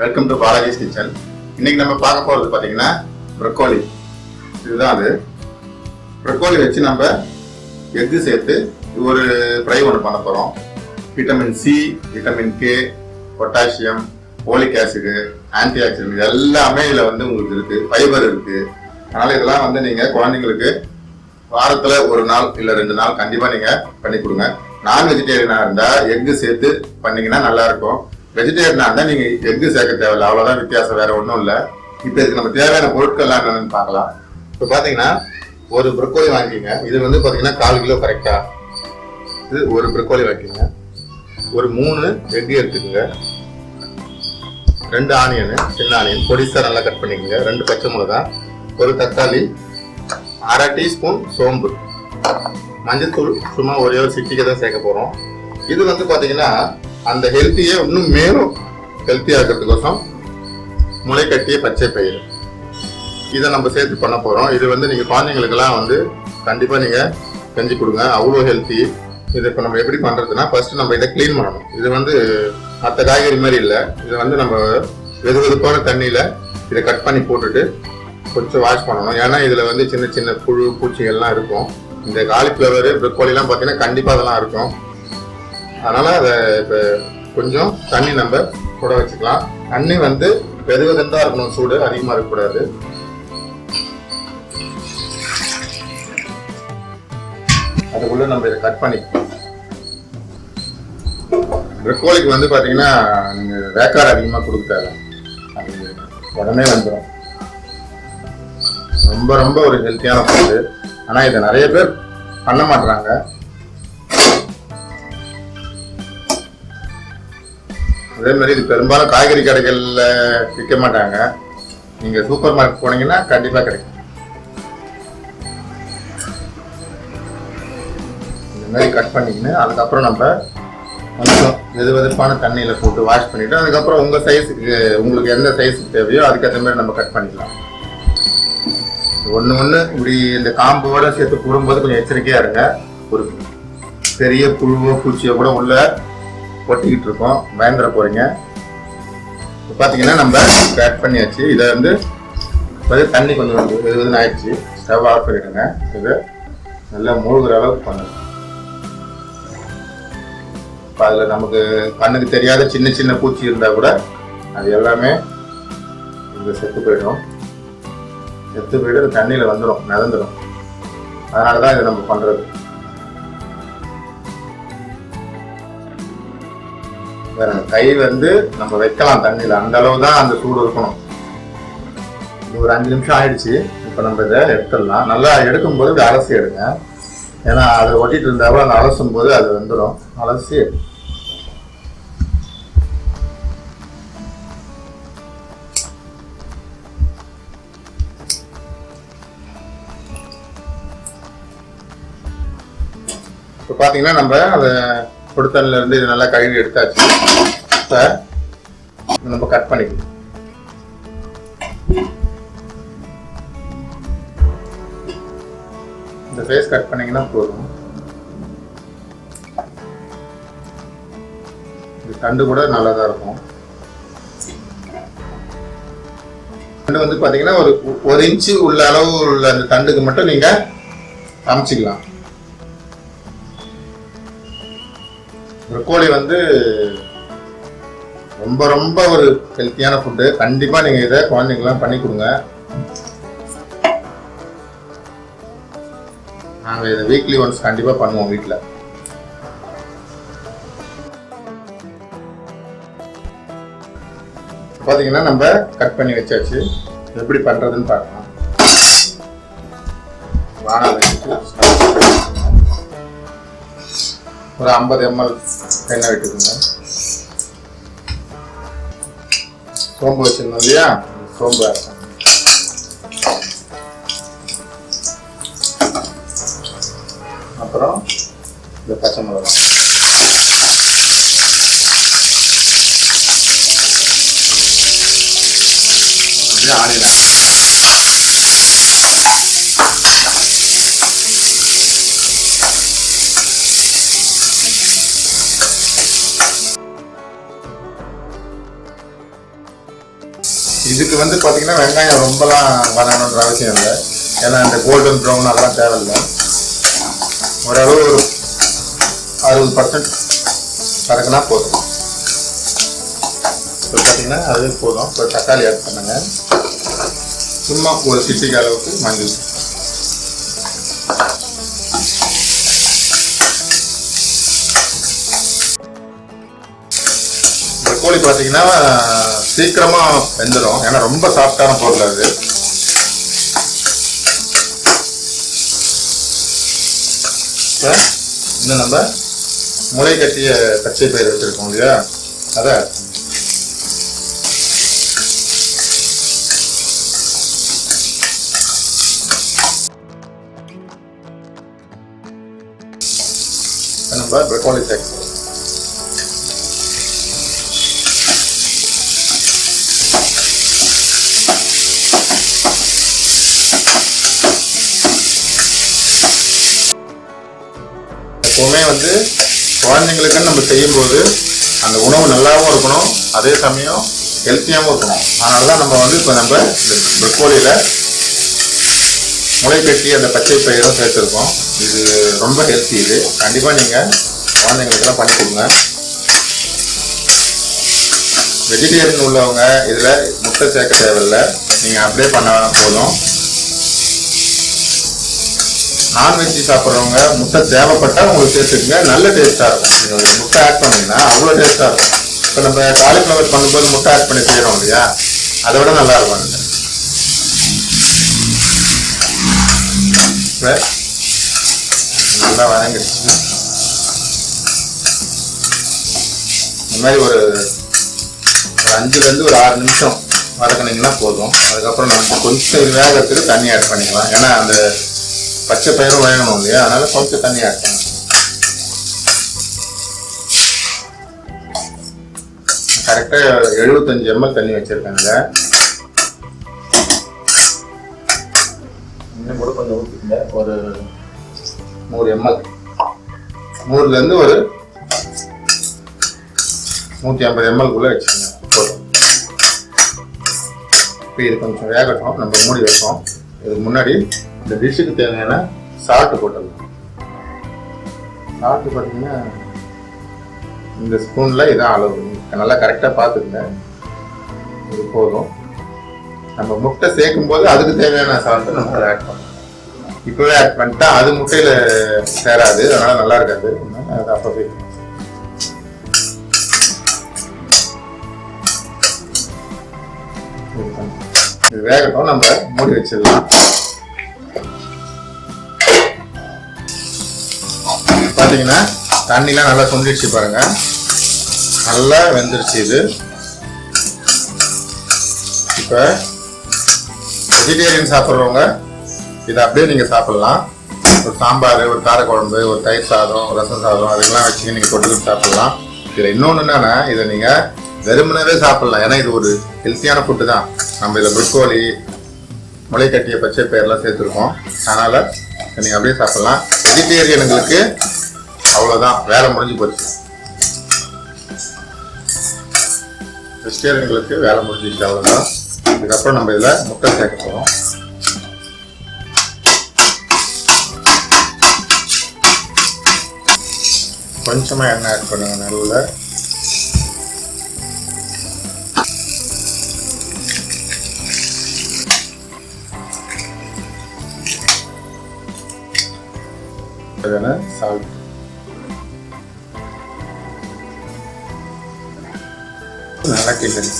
Welcome to Balaji's kitchen இன்னைக்கு நம்ம பார்க்க போறது பார்த்தீங்கன்னா ப்ரொக்கோலி இதுதான் அது. ப்ரொக்கோலி வச்சு நம்ம எக்கு சேர்த்து ஒரு ஃப்ரை ஒன்று பண்ண போகிறோம் vitamin C vitamin K potassium folic acid anti oxidant எல்லாமே இதில் வந்து உங்களுக்கு இருக்குது ஃபைபர் இருக்குது அதனால் இதெல்லாம் வந்து நீங்கள் குழந்தைங்களுக்கு வாரத்தில் ஒரு நாள் இல்லை ரெண்டு நாள் கண்டிப்பாக நீங்கள் பண்ணி கொடுங்க. நான் வெஜிடேரியனாக இருந்தால் எக்கு சேர்த்து பண்ணிங்கன்னா நல்லாயிருக்கும் வெஜிடேரியனா இருந்தால் நீங்கள் எக்கு சேர்க்க தேவையில்ல. அவ்வளோதான் வித்தியாசம் வேறு ஒன்றும் இல்லை. இப்போ இதுக்கு நம்ம தேவையான பொருட்கள்லாம் என்னென்னு பார்க்கலாம். இப்போ பார்த்தீங்கன்னா ஒரு ப்ரொக்கோலி வாங்கிங்க இது வந்து பார்த்தீங்கன்னா கால் கிலோ கரெக்டாக இது ஒரு ப்ரொக்கோலி வாங்கிங்க ஒரு மூணு எக்கு எடுத்துக்கோங்க. ரெண்டு ஆனியனு சின்ன ஆனியன் பொடிசா நல்லா கட் பண்ணிக்கோங்க. ரெண்டு பச்சை மிளகா ஒரு தக்காளி அரை டீஸ்பூன் சோம்பு. மஞ்சத்தூள் சும்மா ஒரே ஒரு சிட்டிக்கு தான் சேர்க்க போகிறோம் இது வந்து பார்த்தீங்கன்னா அந்த ஹெல்த்தியே இன்னும் மேலும் ஹெல்த்தியா இருக்கிறதுக்கோசம் முளை கட்டிய பச்சை பயிர் இதை நம்ம சேர்த்து பண்ண போகிறோம் இது வந்து நீங்கள் குழந்தைங்களுக்கெல்லாம் வந்து கண்டிப்பாக நீங்கள் செஞ்சு கொடுங்க. அவ்வளோ ஹெல்த்தி இது இப்போ நம்ம எப்படி பண்ணுறதுன்னா ஃபர்ஸ்ட் நம்ம இதை க்ளீன் பண்ணணும். இது வந்து மற்ற காய்கறி மாதிரி இல்லை. இது வந்து நம்ம வெது வெதுப்பான தண்ணியில் இதை கட் பண்ணி போட்டுட்டு கொஞ்சம் வாஷ் பண்ணணும். ஏன்னா இதில் வந்து சின்ன சின்ன புழு பூச்சிகள்லாம் இருக்கும். இந்த காலிஃப்ளவர் ப்ரொக்கோலிலாம் பார்த்தீங்கன்னா கண்டிப்பாக அதெல்லாம் இருக்கும். அதனால் அதை இப்போ கொஞ்சம் தண்ணி நம்ம கூட வச்சுக்கலாம். தண்ணி வந்து வெது வெதுந்தா இருக்கணும் சூடு அதிகமாக இருக்கக்கூடாது. அதுக்குள்ளே நம்ம இதை கட் பண்ணிக்கலாம் ப்ரொக்கோலிக்கு வந்து பார்த்தீங்கன்னா நீங்கள் வேக்காடு அதிகமாக கொடுக்க தேவை அது உடனே வந்துடும் ரொம்ப ரொம்ப ஒரு ஹெல்த்தியான ஃபுட்டு ஆனால் இதை நிறைய பேர் பண்ண மாட்றாங்க. அதே மாதிரி இது பெரும்பாலும் காய்கறி கடைகளில் விற்க மாட்டாங்க. நீங்கள் சூப்பர் மார்க்கெட் போனீங்கன்னா கண்டிப்பாக கிடைக்கும். இந்த மாதிரி கட் பண்ணிக்கின்னு அதுக்கப்புறம் நம்ம கொஞ்சம் வெது வெதுப்பான தண்ணியில் போட்டு வாஷ் பண்ணிவிட்டு அதுக்கப்புறம் உங்கள் சைஸுக்கு உங்களுக்கு எந்த சைஸுக்கு தேவையோ அதுக்கேற்ற மாதிரி நம்ம கட் பண்ணிக்கலாம். ஒன்று ஒன்று இப்படி இந்த காம்போட சேர்த்து போடும்போது கொஞ்சம் எச்சரிக்கையாக இருங்க. ஒரு பெரிய புழுவோ பூச்சியோ கூட உள்ள ஒட்டிக்கிட்டு இருக்கோம். பயந்துட போறீங்க. இப்போ பார்த்தீங்கன்னா நம்ம கட் பண்ணியாச்சு. இதை வந்து இப்போ தண்ணி கொஞ்சம் வந்து இது வந்து ஆயிடுச்சு. ஸ்டவ் ஆஃப் பண்ணிடுங்க. இது நல்லா மூழ்கிற அளவுக்கு பண்ணுங்க. இப்போ அதில் நமக்கு கண்ணுக்கு தெரியாத சின்ன சின்ன பூச்சி இருந்தால் கூட அது எல்லாமே இங்கே செத்து போயிடும். செத்து போயிட்டு அது தண்ணியில் வந்துடும் மிதந்துடும் அதனால தான் இதை நம்ம பண்ணுறது வேற கை வந்து நம்ம வைக்கலாம் தண்ணியில். அந்த அளவு தான் அந்த சூடு இருக்கணும். இது ஒரு அஞ்சு நிமிஷம் ஆயிடுச்சு. இப்போ நம்ம இதை எடுத்துடலாம். நல்லா எடுக்கும்போது இதை அலசி எடுங்க. ஏன்னா அதை ஒட்டிட்டு இருந்தாலும் அந்த அலசும் போது அது வந்துடும் அலசி இப்போ பார்த்தீங்கன்னா நம்ம அதை கொடுத்தன்ல இருந்து இது நல்லா கழுவி எடுத்தாச்சு. இப்போ நம்ம கட் பண்ணிக்கலாம். இந்த ஃபேஸ் கட் பண்ணீங்கன்னா போதும். இந்த தண்டு கூட நல்லா தான் இருக்கும். தண்டு வந்து பார்த்தீங்கன்னா ஒரு ஒரு இன்ச்சு உள்ள அளவு உள்ள அந்த தண்டுக்கு மட்டும் நீங்கள் அமைச்சிக்கலாம் ப்ரொக்கோலி வந்து ரொம்ப ரொம்ப ஒரு ஹெல்த்தியான ஃபுட்டு கண்டிப்பாக நீங்கள் இதை குழந்தைங்களாம் பண்ணி கொடுங்க. நாங்கள் இதை வீக்லி ஒன்ஸ் கண்டிப்பாக பண்ணுவோம் வீட்டில் பார்த்தீங்கன்னா நம்ம கட் பண்ணி வச்சாச்சு. எப்படி பண்ணுறதுன்னு பார்க்கலாம். வாழை வச்சுட்டு ஒரு ஐம்பது எம்எல் எண்ணெய் விட்டுக்குங்க சோம்பு வச்சிருந்தோம் இல்லையா? சோம்பு அப்புறம் இந்த பச்சை மிளகாய். அப்படியே ஆனியன் வந்து பார்த்தீங்கன்னா வெங்காயம் ரொம்பலாம் வரணுன்ற அவசியம் இல்லை. ஏன்னா இந்த கோல்டன் ப்ரௌன் அதெல்லாம் தேவையில்லை. ஓரளவு ஒரு அறுபது பர்சன்ட் கறக்குனா போதும். இப்போ பார்த்தீங்கன்னா அதுவே போதும். இப்போ தக்காளி ஆட் பண்ணுங்க. சும்மா ஒரு சிட்டிக்கு அளவுக்கு மஞ்சள். இந்த கோழி பார்த்தீங்கன்னா சீக்கிரமா வெந்துடும் ஏன்னா ரொம்ப சாஃப்டான பொருள் அது. இப்போ இன்னும் நம்ம முளை கட்டிய பச்சை பயிர் வச்சிருக்கோம் இல்லையா? அதை நம்ம ப்ரொக்கோலி சேர்க்கணும் எப்போவுமே வந்து குழந்தைங்களுக்குன்னு நம்ம செய்யும்போது அந்த உணவு நல்லாவும் இருக்கணும் அதே சமயம் ஹெல்த்தியாகவும் இருக்கணும். அதனால தான் நம்ம வந்து இப்போ நம்ம இந்த ப்ரொக்கோலியில் முளைக்கட்டி அந்த பச்சை பயிரும் சேர்த்துருக்கோம். இது ரொம்ப ஹெல்த்தி இது. கண்டிப்பாக நீங்கள் குழந்தைங்களுக்கெல்லாம் பண்ணி கொடுங்க. வெஜிடேரியன் உள்ளவங்க இதில் முட்டை சேர்க்க தேவையில்லை. நீங்கள் அப்படியே பண்ண போதும். நான்வெஜ் சாப்பிட்றவங்க முட்டை தேவைப்பட்டா உங்களுக்கு சேர்த்துக்குங்க நல்ல டேஸ்ட்டாக இருக்கும். நீங்கள் முட்டை ஆட் பண்ணிங்கன்னா அவ்வளோ டேஸ்ட்டாக இருக்கும். இப்போ நம்ம காலிஃப்ளவர் பண்ணும்போது முட்டை ஆட் பண்ணி செய்கிறோம் இல்லையா? அதை விட நல்லா இருக்கும். நல்லா வதங்கிடுச்சு. இந்த மாதிரி ஒரு ஒரு அஞ்சுலேருந்து ஒரு ஆறு நிமிஷம் வதக்குனீங்கன்னா போதும். அதுக்கப்புறம் நம்ம கொஞ்சம் வேகத்துக்கு தண்ணி ஆட் பண்ணிக்கலாம். ஏன்னா அந்த பச்சை பயிரும் வேகணும் இல்லையா? அதனால கொஞ்சம் தண்ணி ஆட் கரெக்டாக எழுபத்தஞ்சு எம்எல் தண்ணி வச்சுருக்காங்க இன்னும் கூட கொஞ்சம் ஊற்றிக்கங்க ஒரு நூறு எம்எல் நூறுலேருந்து ஒரு நூற்றி ஐம்பது எம்எல்குள்ளே வச்சுக்கோங்க. போதும். இப்போ இது கொஞ்சம் வேகட்டும். நம்ம மூடி வைப்போம். இதுக்கு முன்னாடி இந்த டிஷ்ஷுக்கு தேவையான சால்ட்டு போட்டுடலாம் சால்ட்டு பார்த்தீங்கன்னா இந்த ஸ்பூனில் இதான் அளவு நல்லா கரெக்டாக பார்த்துக்கங்க. இது போதும். நம்ம முட்டை சேர்க்கும் போது அதுக்கு தேவையான சால்ட்டு நம்ம அதை ஆட் பண்ணணும் இப்போவே ஆட் பண்ணிட்டா அது முட்டையில் சேராது. அதனால் நல்லா இருக்காது. அதனால அது அப்போவே இது வேகட்டும் நம்ம மூடி வச்சிடலாம். பார்த்தீங்கன்னா தண்ணிலாம் நல்லா சுண்டிடுச்சு பாருங்க. நல்லா வெந்துருச்சு இது. இப்போ வெஜிடேரியன் சாப்பிட்றவங்க இதை அப்படியே நீங்கள் சாப்பிட்லாம். ஒரு சாம்பார் ஒரு காரக்குழம்பு ஒரு தயிர் சாதம் ரசம் சாதம் அதுக்கெல்லாம் வச்சுக்க நீங்கள் தொட்டுக்கிட்டு சாப்பிட்லாம். இதில் இன்னொன்று என்னென்னா இதை நீங்கள் வெறுமனவே சாப்பிட்லாம். ஏன்னா இது ஒரு ஹெல்த்தியான ஃபுட்டு தான். நம்ம இதில் ப்ரொக்கோலி முளைக்கட்டிய பச்சை பயிரெல்லாம் சேர்த்துருக்கோம். அதனால் நீங்கள் அப்படியே சாப்பிட்லாம். வெஜிடேரியனுங்களுக்கு அவ்வளோதான் வேலை முடிஞ்சு போச்சு. வெஜிடேரியன்களுக்கு வேலை முடிஞ்சிச்சு அவ்வளோதான் இதுக்கப்புறம் நம்ம இதில் முட்டை சேர்க்க போகிறோம் கொஞ்சமாக எண்ணெய் ஆட் பண்ணுங்கள் நடுவில். தேவையான சால்ட் நல்லா கிண்டல்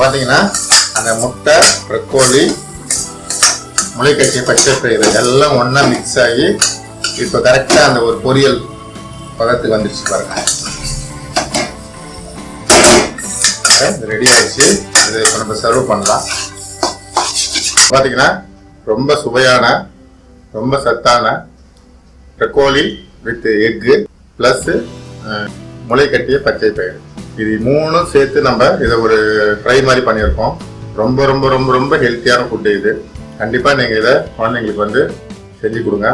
பார்த்தீங்கன்னா அந்த முட்டை ப்ரக்கோலி முளைக்கட்சி பச்சை பயிறு எல்லாம் ஒன்றா மிக்ஸ் ஆகி இப்போ கரெக்டாக அந்த ஒரு பொரியல் பதத்துக்கு வந்துடுச்சு பாருங்க. ரெடி ஆயிடுச்சு. இது இப்போ நம்ம சர்வ் பண்ணலாம். பார்த்தீங்கன்னா ரொம்ப சுவையான ரொம்ப சத்தான ப்ரக்கோலி வித் எக்கு ப்ளஸ்ஸு முளைக்கட்டிய பச்சை பயிர் இது மூணும் சேர்த்து நம்ம இதை ஒரு ஃப்ரை மாதிரி பண்ணியிருக்கோம். ரொம்ப ரொம்ப ரொம்ப ரொம்ப ஹெல்த்தியான ஃபுட்டு இது. கண்டிப்பாக நீங்கள் இதை குழந்தைங்களுக்கு வந்து செஞ்சு கொடுங்க.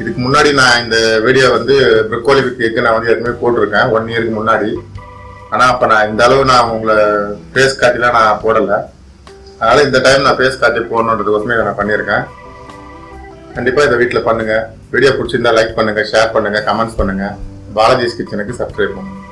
இதுக்கு முன்னாடி நான் இந்த வீடியோ வந்து ப்ரக்கோலி வித் நான் வந்து ஏற்கனவே போட்டிருக்கேன். ஒன் இயருக்கு முன்னாடி. ஆனால் அப்போ நான் இந்த அளவு நான் உங்களை ஃபேஸ் காட்டிலாம் நான் போடலை. அதனால் இந்த டைம் நான் ஃபேஸ் காட்டி போடணுன்றதுக்கோசமே இதை நான் பண்ணியிருக்கேன். கண்டிப்பாக இதை வீட்டில் பண்ணுங்கள் வீடியோ பிடிச்சிருந்தா லைக் பண்ணுங்கள் ஷேர் பண்ணுங்கள் கமெண்ட்ஸ் பண்ணுங்கள் பாலாஜிஸ் கிச்சனுக்கு சப்ஸ்கிரைப் பண்ணுங்கள்